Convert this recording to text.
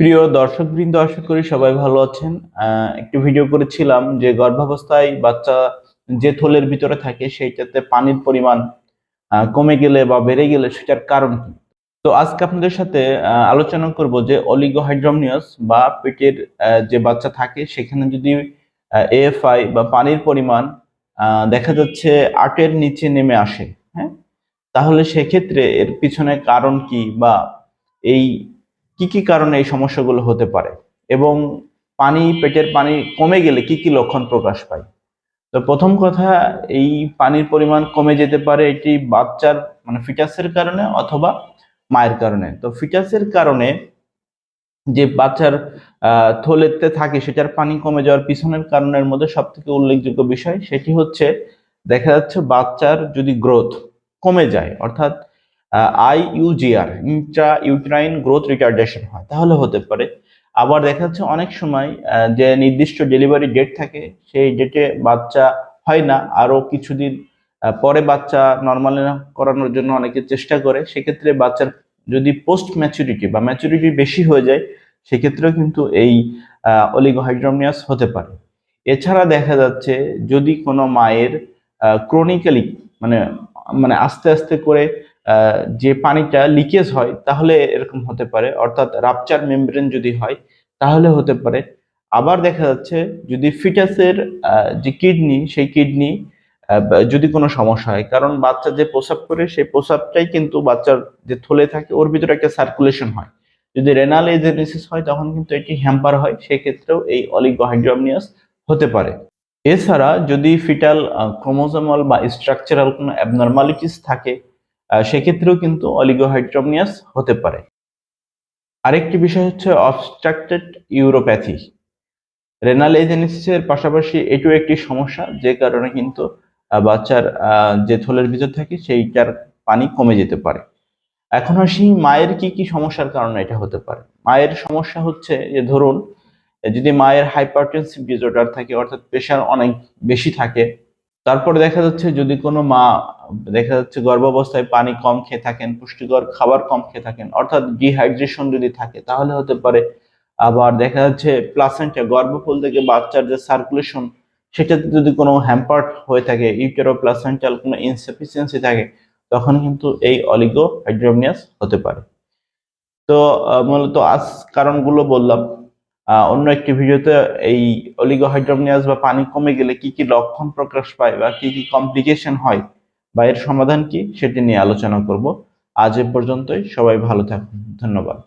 প্রিয় দর্শকবৃন্দ, আশা করি সবাই ভালো আছেন। একটি ভিডিও করেছিলাম যে গর্ভাবস্থায় বাচ্চা যে থলের ভিতরে থাকে সেইটাতে পানির পরিমাণ কমে গেলে বা বেড়ে গেলে সেটার কারণ কি? তো আজকে আপনাদের সাথে আলোচনা করব যে অলিগোহাইড্রোমিয়াস বা পেটের যে বাচ্চা থাকে সেখানে যদি এএফআই বা পানির পরিমাণ দেখা যাচ্ছে আটের নিচে নেমে আসে হ্যাঁ? তাহলে সেক্ষেত্রে এর পিছনে কারণ কি বা এই কি কি কারণে এই সমস্যাগুলো হতে পারে? এবং পানি, পেটের পানি কমে গেলে কি কি লক্ষণ প্রকাশ পায়? তো প্রথম কথা, এই পানির পরিমাণ কমে যেতে পারে এটি বাচ্চার মানে ফিটাসের কারণে অথবা মায়ের কারণে। তো ফিটাসের কারণে যে বাচ্চার থলেতে থাকে সেটার পানি কমে যাওয়ার পিছনের কারণের মধ্যে সব থেকে উল্লেখযোগ্য বিষয় সেটি হচ্ছে, দেখা যাচ্ছে বাচ্চার যদি গ্রোথ কমে যায়, অর্থাৎ IUGR intra uterine growth retardation হয়। তাহলে হতে পারে। আবার দেখা যাচ্ছে অনেক সময় যে নির্দিষ্ট ডেলিভারি ডেট থাকে, সেই ডেটে বাচ্চা হয় না। আরও কিছুদিন পরে বাচ্চা নর্মাল করানোর জন্য অনেকে চেষ্টা করে। সেক্ষেত্রে বাচ্চার যদি পোস্ট ম্যাচুরিটি বা ম্যাচুরিটি বেশি হয়ে যায়, সেক্ষেত্রেও কিন্তু এই অলিগোহাইড্রোমিয়াস হতে পারে। এছাড়া দেখা যাচ্ছে, যদি কোনো মায়ের ক্রনিক্যালি মানে মানে আস্তে আস্তে করে যে পানিটা লিকেজ হয়, তাহলে এরকম হতে পারে। অর্থাৎ রাপচার মেমব্রেন যদি হয়, তাহলে হতে পারে। আবার দেখা যাচ্ছে, যদি ফিটাসের যে কিডনি সেই কিডনি যদি কোনো সমস্যা হয়, কারণ বাচ্চা যে প্রসাব করে, সেই প্রসাবটাই কিন্তু বাচ্চার যে থলে থাকে, ওর ভিতরে একটা সার্কুলেশন হয়। যদি রেনাল এজেনেসিস হয়, তখন কিন্তু এটি হ্যাম্পার হয়, সেক্ষেত্রেও এই অলিগোহাইড্রোমিয়াস হতে পারে। এছাড়া যদি ফিটাল ক্রোমোজোমাল বা স্ট্রাকচারাল কোনো অ্যাবনর্মালিটিস থাকে সেক্ষেত্রেও কিন্তু অলিগোহাইড্রোমিয়াস হতে পারে। আরেকটি বিষয় হচ্ছে অবস্ট্রাক্টেড ইউরোপ্যাথি রেনাল এজেনেসিসের পাশাপাশি এটিও একটি সমস্যা, যে কারণে কিন্তু বাচ্চার যে থলের ভিতর থাকে সেইটার পানি কমে যেতে পারে। এখন আসি মায়ের কি কি সমস্যার কারণে এটা হতে পারে। মায়ের সমস্যা হচ্ছে যে ধরুন, যদি মায়ের হাইপারটেনসিভ ডিসঅর্ডার থাকে, অর্থাৎ প্রেশার অনেক বেশি থাকে তারপরে দেখা যাচ্ছে যদি কোনো মা, দেখা যাচ্ছে গর্ভাবস্থায় পানি কম খেয়ে থাকেন, পুষ্টিকর খাবার কম খেয়ে থাকেন, অর্থাৎ ডিহাইড্রেশন যদি থাকে, তাহলে হতে পারে। আবার দেখা যাচ্ছে প্লাসেন্টা গর্ভফল থেকে বাচ্চার যে সার্কুলেশন সেটাতে যদি কোনো হ্যাম্পার্ট হয়ে থাকে ইউটেরো প্লাসেন্টাল কোনো ইনসাফিসিয়েন্সি থাকে, তখন কিন্তু এই অলিগো হাইড্রোমিয়াস হতে পারে। তো মূলত আজ কারণগুলো বললাম। অন্য একটি ভিডিওতে এই অলিগোহাইড্রোমিয়াস বা পানি কমে গেলে কি কি লক্ষণ প্রকাশ পায় বা কি কি কমপ্লিকেশন হয় বা এর সমাধান কি সেটি নিয়ে আলোচনা করব। আজ এ পর্যন্তই, সবাই ভালো থাকুন, ধন্যবাদ।